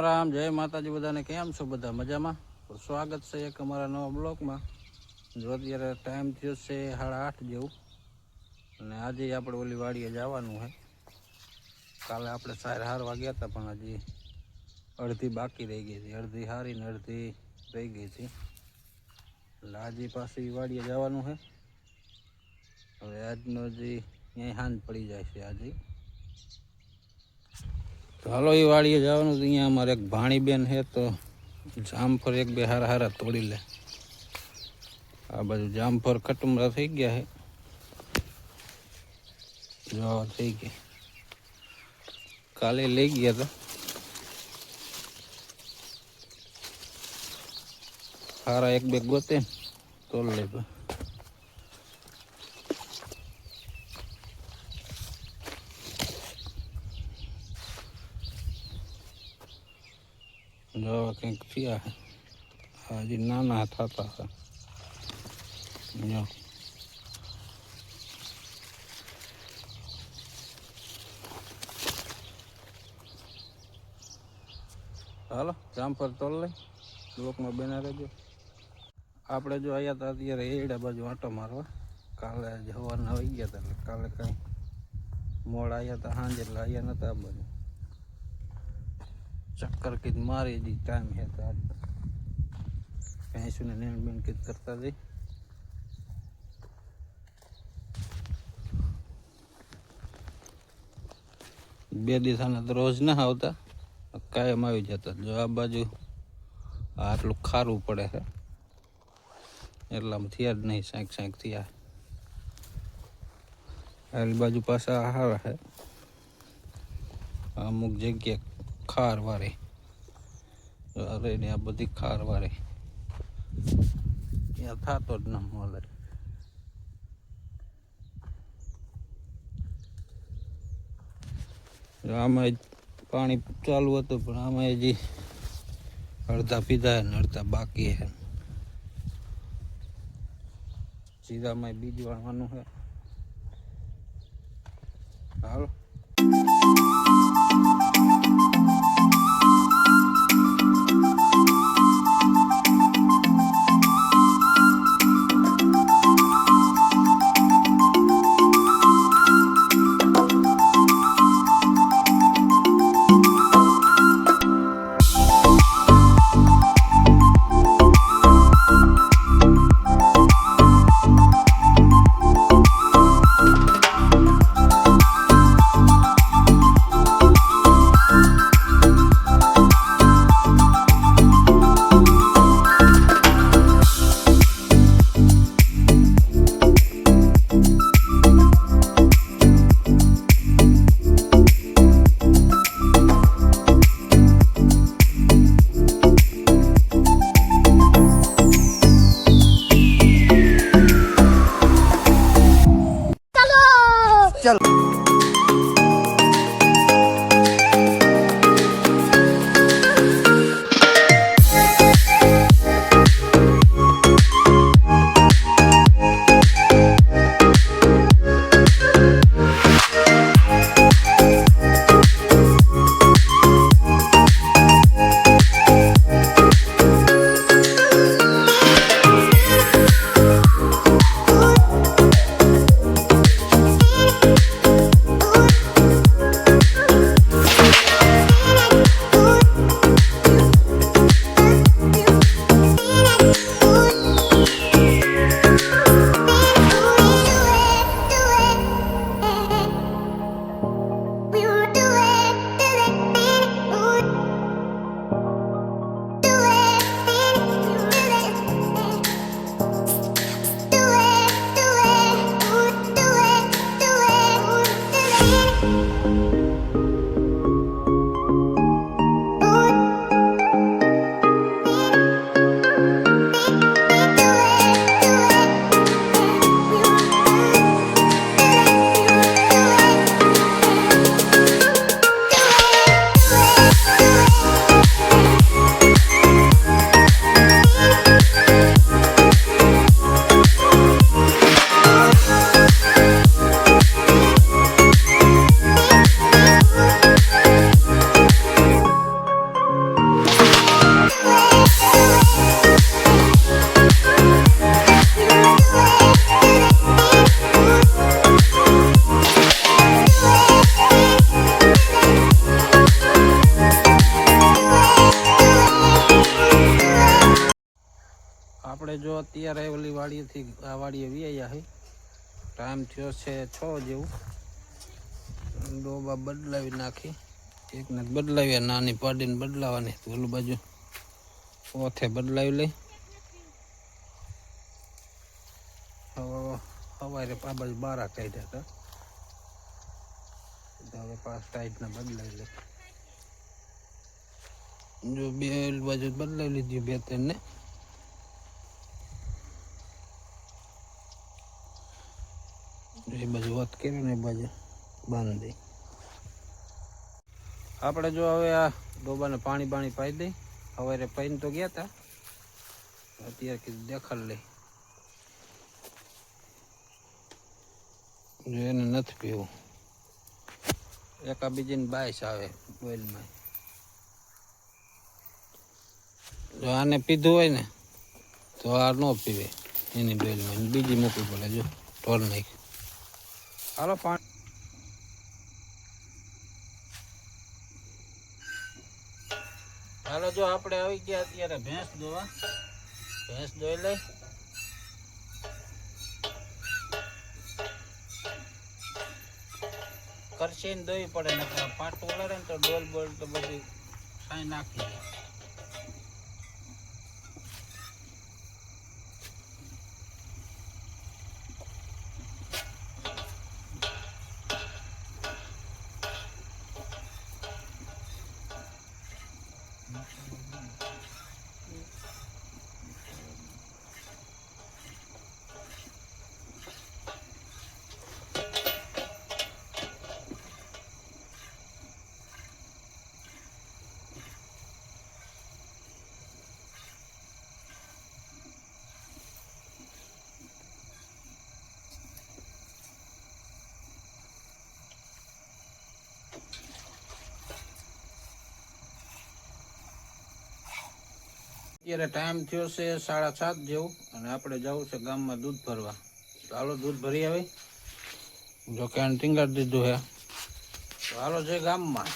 રામ જય માતાજી, બધાને કેમ છો? બધા મજામાં? સ્વાગત છે એક અમારા નવા બ્લોકમાં જો અત્યારે ટાઈમ થયો છે સાડા આઠ જેવું. અને આજે આપણે ઓલી વાડીએ જવાનું છે. કાલે આપણે સાર હારવા ગયા હતા, પણ હજી અડધી બાકી રહી ગઈ હતી અડધી હારી ને અડધી રહી ગઈ હતી એટલે આજે પાછી વાડીએ જવાનું છે. હવે આજનો હજી અહીંયા હાંજ પડી જાય છે આજે. હાલો એ વાડીએ જવાનું અહીંયા અમારે એક ભાણીબેન છે તો જામફળ એક બે હારા હારા તોડી લે. આ બાજુ જામફળ કટુમરા થઈ ગયા છે. જો થઈ ગઈ. કાલે લઈ ગયા હતા. હારા એક બે ગોતે તોડ લે જો કંઈક થયા હજી નાના થતા હતા હાલો જામફળ તોલ લઈ. બ્લોકમાં બેના રહેજો. આપણે જો આવ્યા હતા અત્યારે એડા બાજુ આંટો મારવા. કાલે જવાના આવી ગયા હતા એટલે કાલે કાંઈ મોડ આવ્યા હતા સાંજે એટલે આવ્યા નહોતા આ બાજુ. ચક્કર કીધ મારી દી ટાઈમ હે તો આજ ભેંસું ને નેણ બેન કીધ કરતા જઈ બે દિવસાના તો રોજ ના આવતા કાયમ આવી જતા જો આ બાજુ આટલું ખારું પડે છે એટલામાં થયા જ નહીં સાંક સાંક થયા આ બાજુ પાછા હારા છે અમુક જગ્યાએ ખાર વારે અરે ને આ બધી ખાર વારે ત્યાં થતો જ ના મળે. આમાં પાણી ચાલુ હતું, પણ આમાં હજી અડધા પીધા ને અડધા બાકી હે સીધામાં બીજ વાળવાનું છે. હાલો. આપણે જો અત્યારે ઓલી વાડીએથી આ વાડીએ વ્યાયા છે ટાઈમ થયો છે છ જેવું. ડોબા બદલાવી નાખી. એકને બદલાવીએ નાની પાડીને બદલાવાની. ઓલું બાજુ ઓથે બદલાવી લઈ. સવારે આ બાજુ બારા કાઢ્યા હતા. હવે પાસ ટાઈટના બદલાવી લઈ. જો બે બાજુ બદલાવી લીધી બે ત્રણ એ બાજુ વાત કરી ને એ બાજુ બાંધી. આપણે જો હવે આ ડોબાને પાણી પાણી પાઈ દઈ. સવારે પાઈને તો ગયા હતા અત્યારે કીધું દેખાડ લઈ. જો એને નથી પીવું. એકા બીજીને બાઈસ આવે બોઇલમાં જો આને પીધું હોય ને, તો આ ન પીવે એની બોઇલમાં બીજી મૂકવી પડે જો, ઢોર નાખ. હાલો, પાણી. હાલો, જો આપણે આવી ગયા અત્યારે ભેંસ દોવા. ભેંસ દોઈ લઈ. કરશીને દોવી પડે ને પાટું લડે ને તો ડોલ બોલ તો બધી સાઈ નાખી દે. અત્યારે ટાઈમ થયો છે સાડા સાત જેવું અને આપણે જવું છે ગામમાં દૂધ ભરવા. હાલો દૂધ ભરી આવે. જો કેન્ટીન કરી દીધું હે. હાલો છે ગામમાં.